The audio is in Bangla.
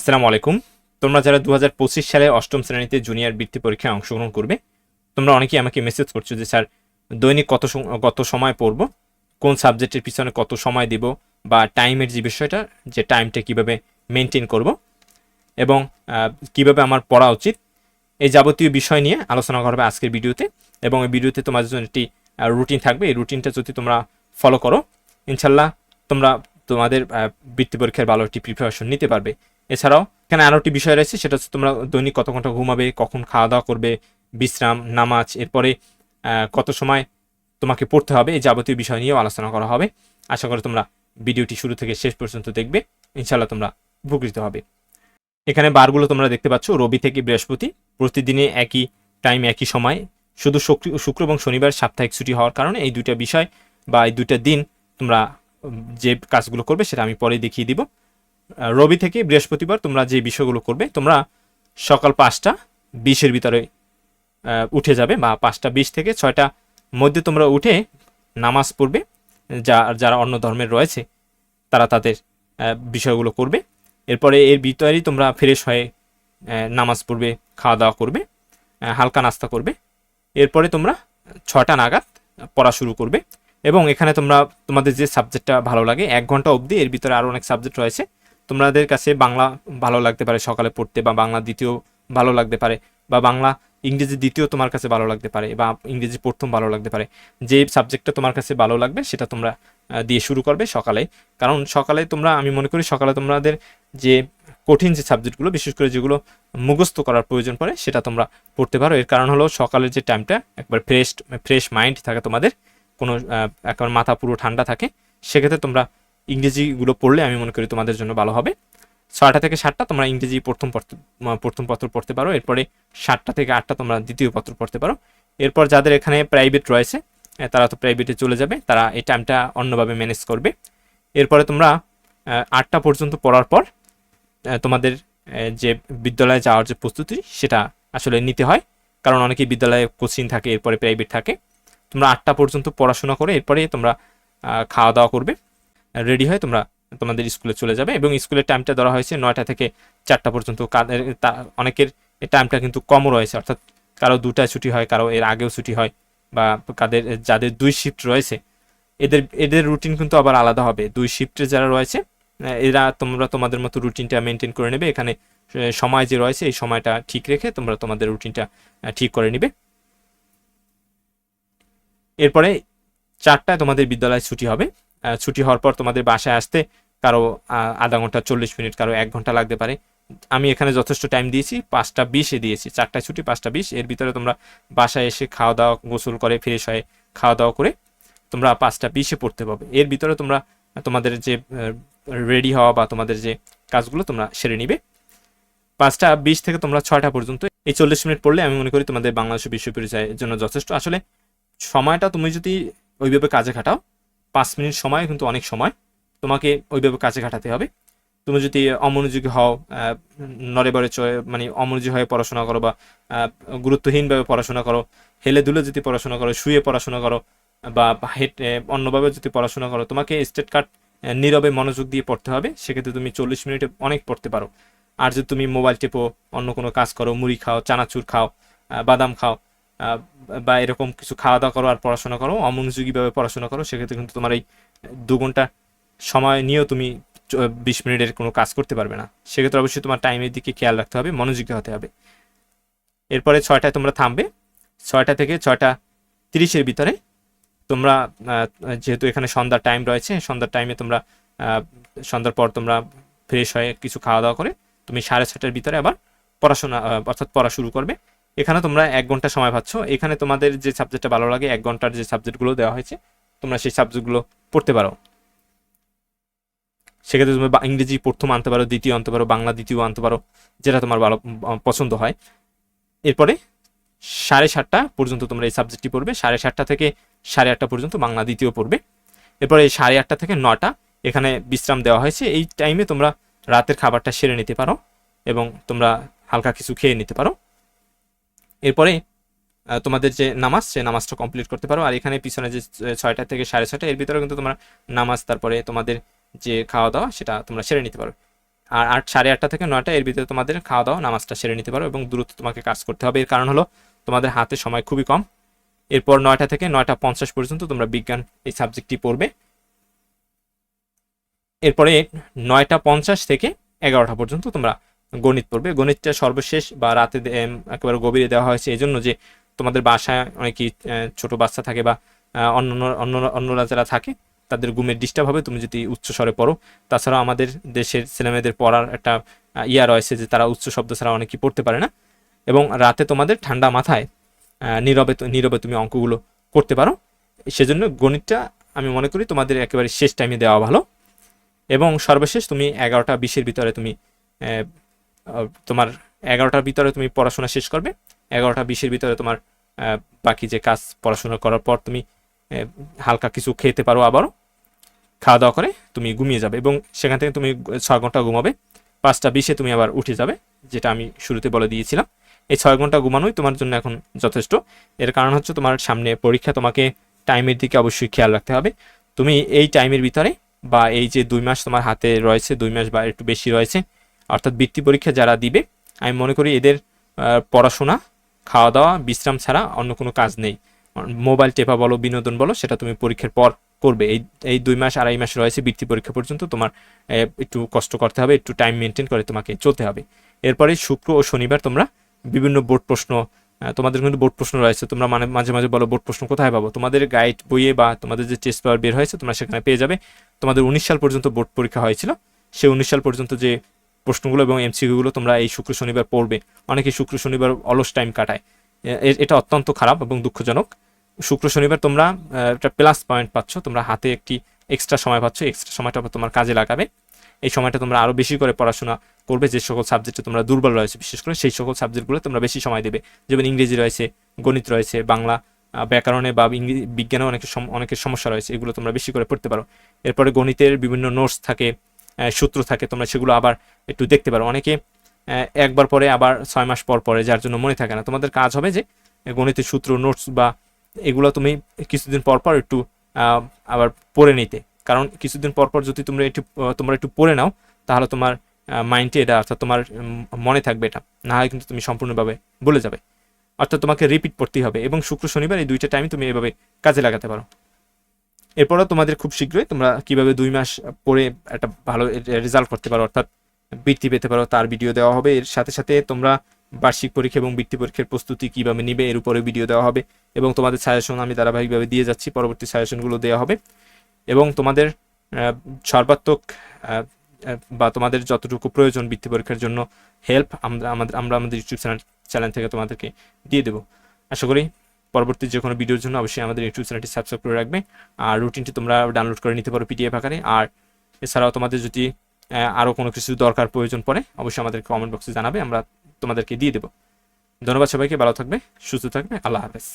আসসালামু আলাইকুম। তোমরা যারা দু হাজার পঁচিশ সালে অষ্টম শ্রেণীতে জুনিয়র বৃত্তি পরীক্ষায় অংশগ্রহণ করবে, তোমরা অনেকেই আমাকে মেসেজ করছ যে, স্যার, দৈনিক কত কত সময় পড়ব? কোন সাবজেক্টের পিছনে কত সময় দিব? বা টাইমের যে বিষয়টা, যে টাইমটা কীভাবে মেনটেন করব? এবং কীভাবে আমার পড়া উচিত? এই যাবতীয় বিষয় নিয়ে আলোচনা করবে আজকের ভিডিওতে। এবং এই ভিডিওতে তোমাদের জন্য একটি রুটিন থাকবে। এই রুটিনটা যদি তোমরা ফলো করো, ইনশাল্লাহ তোমরা তোমাদের বৃত্তি পরীক্ষার ভালো একটি প্রিপারেশন নিতে পারবে। এছাড়াও এখানে আরও একটি বিষয় রয়েছে, সেটা হচ্ছে তোমরা দৈনিক কত ঘণ্টা ঘুমাবে, কখন খাওয়া দাওয়া করবে, বিশ্রাম, নামাজ, এরপরে কত সময় তোমাকে পড়তে হবে, এই যাবতীয় বিষয় নিয়েও আলোচনা করা হবে। আশা করি তোমরা ভিডিওটি শুরু থেকে শেষ পর্যন্ত দেখবে ইনশাল্লাহ তোমরা উপকৃত হবে। এখানে বারগুলো তোমরা দেখতে পাচ্ছ, রবি থেকে বৃহস্পতি প্রতিদিনে একই টাইম একই সময়। শুধু শুক্র এবং শনিবার সাপ্তাহিক ছুটি হওয়ার কারণে এই দুইটা বিষয় বা এই দুইটা দিন তোমরা যে কাজগুলো করবে সেটা আমি পরে দেখিয়ে দিব। রবি থেকে বৃহস্পতিবার তোমরা যে বিষয়গুলো করবে, তোমরা সকাল পাঁচটা বিশের ভিতরে উঠে যাবে বা পাঁচটা বিশ থেকে ছয়টা মধ্যে তোমরা উঠে নামাজ পড়বে। যা, যারা অন্য ধর্মের রয়েছে, তারা তাদের বিষয়গুলো করবে। এরপরে এর ভিতরেই তোমরা ফ্রেশ হয়ে নামাজ পড়বে খাওয়া দাওয়া করবে হালকা নাস্তা করবে। এরপরে তোমরা ছটা নাগাদ পড়া শুরু করবে। এবং এখানে তোমরা, তোমাদের যে সাবজেক্টটা ভালো লাগে, এক ঘণ্টা অবধি এর ভিতরে আরও অনেক সাবজেক্ট রয়েছে। তোমাদের কাছে বাংলা ভালো লাগতে পারে সকালে পড়তে, বা বাংলা দ্বিতীয় ভালো লাগতে পারে, বা বাংলা ইংরেজি দ্বিতীয় তোমার কাছে ভালো লাগতে পারে, বা ইংরেজি প্রথম ভালো লাগতে পারে, যে সাবজেক্টটা তোমার কাছে ভালো লাগবে সেটা তোমরা দিয়ে শুরু করবে সকালে। কারণ সকালে তোমরা, আমি মনে করি সকালে তোমাদের যে কঠিন যে সাবজেক্টগুলো বিশেষ করে যেগুলো মুখস্থ করার প্রয়োজন পড়ে, সেটা তোমরা পড়তে পারো। এর কারণ হলো সকালের যে টাইমটা একবার ফ্রেশ ফ্রেশ মাইন্ড থাকে তোমাদের, কোনো একবার মাথা পুরো ঠান্ডা থাকে, সেক্ষেত্রে তোমরা ইংরেজিগুলো পড়লে আমি মনে করি তোমাদের জন্য ভালো হবে। ছয়টা থেকে সাতটা তোমরা ইংরেজি প্রথম পত্র প্রথম পত্র পড়তে পারো। এরপরে সাতটা থেকে আটটা তোমরা দ্বিতীয় পত্র পড়তে পারো। এরপর যাদের এখানে প্রাইভেট রয়েছে তারা তো প্রাইভেটে চলে যাবে, তারা এই টাইমটা অন্যভাবে ম্যানেজ করবে। এরপরে তোমরা আটটা পর্যন্ত পড়ার পর তোমাদের যে বিদ্যালয়ে যাওয়ার যে প্রস্তুতি, সেটা আসলে নিতে হয়। কারণ অনেকেই বিদ্যালয়ে কোচিং থাকে, এরপরে প্রাইভেট থাকে। তোমরা আটটা পর্যন্ত পড়াশোনা করে, এরপরে তোমরা খাওয়া দাওয়া করবে। রেডি হয়ে, তোমরা তোমাদের স্কুলে চলে যাবে এবং স্কুলের টাইমটা ধরা হয়েছে নয়টা থেকে চারটা পর্যন্ত। অনেকের টাইমটা কিন্তু কমও রয়েছে, অর্থাৎ কারও দুটায় ছুটি হয়, কারও এর আগেও ছুটি হয়, বা কাদের, যাদের দুই শিফট রয়েছে। এদের এদের রুটিন কিন্তু আবার আলাদা হবে। দুই শিফটে যারা রয়েছে এরা তোমরা তোমাদের মতো রুটিনটা মেনটেন করে নেবে। এখানে সময় যে রয়েছে, এই সময়টা ঠিক রেখে তোমরা তোমাদের রুটিনটা ঠিক করে নিবে। এরপরে চারটায় তোমাদের বিদ্যালয় ছুটি হবে। ছুটি হওয়ার পর তোমাদের বাসায় আসতে কারও আধা ঘণ্টা, চল্লিশ মিনিট, কারও এক ঘণ্টা লাগতে পারে। আমি এখানে যথেষ্ট টাইম দিয়েছি, পাঁচটা বিশে দিয়েছি চারটায় ছুটি, পাঁচটা বিশ। এর ভিতরে তোমরা বাসায় এসে খাওয়া দাওয়া, গোসল করে ফ্রেশ হয়ে খাওয়া দাওয়া করে তোমরা পাঁচটা বিশে পড়তে পারবে এর ভিতরে তোমরা, তোমাদের যে রেডি হওয়া বা তোমাদের যে কাজগুলো তোমরা সেরে নিবে। পাঁচটা বিশ থেকে তোমরা ছয়টা পর্যন্ত, এই চল্লিশ মিনিট পড়লে আমি মনে করি তোমাদের বাংলাদেশ বিশ্ব পরিচয়ের জন্য যথেষ্ট। আসলে সময়টা তুমি যদি ওইভাবে কাজে খাটাও পাঁচ মিনিট সময় কিন্তু অনেক সময়। তোমাকে ওইভাবে কাজে খাটাতে হবে। তুমি যদি অমনোযোগী হও নড়ে বড়ে মানে অমনোযোগী হয়ে পড়াশোনা করো বা গুরুত্বহীনভাবে পড়াশোনা করো, হেলে দুলে যদি পড়াশোনা করো, শুয়ে পড়াশোনা করো, বা হেট অন্যভাবে যদি পড়াশোনা করো, তোমাকে স্টেট কার্ড নীরবে মনোযোগ দিয়ে পড়তে হবে। সেক্ষেত্রে তুমি চল্লিশ মিনিটে অনেক পড়তে পারো। আর যদি তুমি মোবাইল টেপো, অন্য কোনো কাজ করো, মুড়ি খাও, চানাচুর খাও বাদাম খাও বা এরকম কিছু খাওয়া দাওয়া করো আর পড়াশোনা করো, অমনোযোগীভাবে পড়াশোনা করো, সেক্ষেত্রে কিন্তু তোমার এই দু ঘণ্টা সময় নিয়েও তুমি বিশ মিনিটের কোনো কাজ করতে পারবে না। সেক্ষেত্রে অবশ্যই তোমার টাইমের দিকে খেয়াল রাখতে হবে, মনোযোগী হতে হবে। এরপরে ছয়টায় তোমরা থামবে, ছয়টা থেকে ছয়টা তিরিশের ভিতরে তোমরা যেহেতু এখানে সন্ধ্যার টাইম রয়েছে, সন্ধ্যার টাইমে তোমরা সন্ধ্যার পর তোমরা ফ্রেশ হয়ে কিছু খাওয়া দাওয়া করে, তুমি সাড়ে ছটার ভিতরে আবার পড়াশোনা অর্থাৎ পড়া শুরু করবে। এখানে তোমরা এক ঘণ্টা সময় পাচ্ছ। এখানে তোমাদের যে সাবজেক্টটা ভালো লাগে, এক ঘণ্টার যে সাবজেক্টগুলো দেওয়া হয়েছে, তোমরা সেই সাবজেক্টগুলো পড়তে পারো। সেক্ষেত্রে তুমি ইংরেজি প্রথম আনতে পারো, দ্বিতীয় আনতে পারো, বাংলা দ্বিতীয় আনতে পারো, যেটা তোমার ভালো পছন্দ হয়। এরপরে সাড়ে সাতটা পর্যন্ত তোমরা এই সাবজেক্টটি পড়বে। সাড়ে সাতটা থেকে সাড়ে আটটা পর্যন্ত বাংলা দ্বিতীয় পড়বে। এরপরে এই সাড়ে আটটা থেকে নটা, এখানে বিশ্রাম দেওয়া হয়েছে। এই টাইমে তোমরা রাতের খাবারটা সেরে নিতে পারো এবং তোমরা হালকা কিছু খেয়ে নিতে পারো। এরপরে তোমাদের যে নামাজ সে নামাজটা কমপ্লিট করতে পারো। আর এখানে পিছনে যে ছয়টা থেকে সাড়ে ছয়টা, এর ভিতরে কিন্তু তোমরা নামাজ, তারপরে তোমাদের যে খাওয়া দাওয়া সেটা তোমরা সেরে নিতে পারো। আর আট, সাড়ে আটটা থেকে নয়টা, এর ভিতরে তোমাদের খাওয়া দাওয়া নামাজটা সেরে নিতে পারো এবং দ্রুত তোমাকে কাজ করতে হবে। এর কারণ হলো, তোমাদের হাতে সময় খুবই কম। এরপর নয়টা থেকে নয়টা পঞ্চাশ পর্যন্ত তোমরা বিজ্ঞান এই সাবজেক্টটি পড়বে। এরপরে নয়টা পঞ্চাশ থেকে এগারোটা পর্যন্ত তোমরা গণিত পড়বে। গণিতটা সর্বশেষ বা রাতে একেবারে গভীরে দেওয়া হয়েছে। এই জন্য যে তোমাদের বাসায় অনেকেই ছোট বাচ্চা থাকে বা অন্য অন্য অন্যরা যারা থাকে, তাদের ঘুমের ডিস্টার্ব হবে। তুমি যদি উচ্চ স্বরে পড়ো, তাছাড়া আমাদের দেশের ছেলেমেয়েদের পড়ার একটা ইয়া রয়েছে যে তারা উচ্চ শব্দ ছাড়া অনেকেই পড়তে পারে না। এবং রাতে তোমাদের ঠান্ডা মাথায় নীরবে নীরবে তুমি অঙ্কগুলো করতে পারো। সেজন্য গণিতটা আমি মনে করি তোমাদের একেবারে শেষ টাইমে দেওয়া ভালো। এবং সর্বশেষ তুমি এগারোটা বিশের ভিতরে তুমি তোমার এগারোটার ভিতরে তুমি পড়াশোনা শেষ করবে, এগারোটা বিশের ভিতরে তোমার বাকি যে কাজ পড়াশোনা করার পর তুমি হালকা কিছু খেতে পারো আবারও, খাওয়া দাওয়া করে তুমি ঘুমিয়ে যাবে এবং সেখান থেকে তুমি ছয় ঘণ্টা ঘুমাবে, পাঁচটা বিশে তুমি আবার উঠে যাবে, যেটা আমি শুরুতে বলে দিয়েছিলাম। এই ছয় ঘণ্টা ঘুমানোই তোমার জন্য এখন যথেষ্ট। এর কারণ হচ্ছে তোমার সামনে পরীক্ষা তোমাকে টাইমের দিকে অবশ্যই খেয়াল রাখতে হবে। তুমি এই টাইমের ভিতরে বা এই যে দুই মাস তোমার হাতে রয়েছে, দুই মাস বা একটু বেশি রয়েছে অর্থাৎ বৃত্তি পরীক্ষা যারা দিবে, আমি মনে করি এদের পড়াশোনা খাওয়া দাওয়া বিশ্রাম ছাড়া অন্য কোনো কাজ নেই। মোবাইল টেপা বলো, বিনোদন বলো, সেটা তুমি পরীক্ষার পর করবে। এই এই দুই মাস, আড়াই মাস রয়েছে বৃত্তি পরীক্ষা পর্যন্ত, তোমার একটু কষ্ট করতে হবে, একটু টাইম মেনটেন করে তোমাকে চলতে হবে। এরপরে শুক্র ও শনিবার তোমরা বিভিন্ন বোর্ড প্রশ্ন তোমাদের কিন্তু বোর্ড প্রশ্ন রয়েছে, তোমরা মানে মাঝে মাঝে বলো বোর্ড প্রশ্ন কোথায় পাবো? তোমাদের গাইড বইয়ে বা তোমাদের যে টেস্ট পেপার বের হয়েছে, তোমরা সেখানে পেয়ে যাবে। তোমাদের উনিশ সাল পর্যন্ত বোর্ড পরীক্ষা হয়েছিল। সেই উনিশ সাল পর্যন্ত যে প্রশ্নগুলো এবং এমসিকিউগুলো তোমরা এই শুক্র শনিবার পড়বে। অনেকে শুক্র শনিবার অলস টাইম কাটায়। এটা অত্যন্ত খারাপ এবং দুঃখজনক। শুক্র শনিবার তোমরা একটা প্লাস পয়েন্ট পাচ্ছ। তোমরা হাতে একটি এক্সট্রা সময় পাচ্ছ। এক্সট্রা সময়টা তোমার কাজে লাগাবে। এই সময়টা তোমরা আরও বেশি করে পড়াশোনা করবে। যে সকল সাবজেক্টে তোমরা দুর্বল রয়েছে, বিশেষ করে সেই সকল সাবজেক্টগুলো তোমরা বেশি সময় দেবে। যেমন ইংরেজি রয়েছে, গণিত রয়েছে, বাংলা ব্যাকরণে বা ইংরেজি বিজ্ঞানে অনেক অনেকের সমস্যা রয়েছে। এগুলো তোমরা বেশি করে পড়তে পারো। এরপরে গণিতের বিভিন্ন নোটস থাকে। সূত্র থাকে, তোমরা সেগুলো আবার একটু দেখতে পারো। অনেকে একবার পরে, আবার ছয় মাস পর পরে, যার জন্য মনে থাকে না। তোমাদের কাজ হবে যে, গণিতের সূত্র নোটস বা এগুলো তুমি কিছুদিন পর পর একটু আবার পড়ে নিতে। কারণ কিছুদিন পর পর যদি তোমরা একটু তোমরা একটু পড়ে নাও, তাহলে তোমার মাইন্ডে এটা, অর্থাৎ তোমার মনে থাকবে এটা। না হয় কিন্তু তুমি সম্পূর্ণভাবে বলে যাবে। অর্থাৎ তোমাকে রিপিট পড়তেই হবে এবং শুক্র, শনিবার এই দুইটা টাইম তুমি এভাবে কাজে লাগাতে পারো। এরপরও তোমাদের খুব শীঘ্রই তোমরা কীভাবে দুই মাস পরে একটা ভালো রেজাল্ট করতে পারো, অর্থাৎ বৃত্তি পেতে পারো, তার ভিডিও দেওয়া হবে। এর সাথে সাথে তোমরা বার্ষিক পরীক্ষা এবং বৃত্তি পরীক্ষার প্রস্তুতি কীভাবে নিবে, এর উপরে ভিডিও দেওয়া হবে এবং তোমাদের সাজেশন আমি ধারাবাহিকভাবে দিয়ে যাচ্ছি, পরবর্তী সাজেশনগুলো দেওয়া হবে। এবং তোমাদের সর্বাত্মক বা তোমাদের যতটুকু প্রয়োজন বৃত্তি পরীক্ষার জন্য হেল্প আমরা, আমাদের আমরা আমাদের ইউটিউব চ্যানেল চ্যানেল থেকে তোমাদেরকে দিয়ে দেবো। আশা করি পরবর্তী যে কোনো ভিডিওর জন্য অবশ্যই আমাদের ইউটিউব চ্যানেলটি সাবস্ক্রাইব করে রাখবে। আর রুটিনটি তোমরা ডাউনলোড করে নিতে পারো পিডিএফ আকারে। আর এছাড়াও তোমাদের যদি আরও কোনো কিছু দরকার, প্রয়োজন পড়ে, অবশ্যই আমাদের কমেন্ট বক্সে জানাবে, আমরা তোমাদেরকে দিয়ে দেবো। ধন্যবাদ সবাইকে, ভালো থাকবে, সুস্থ থাকবে, আল্লাহ হাফেজ।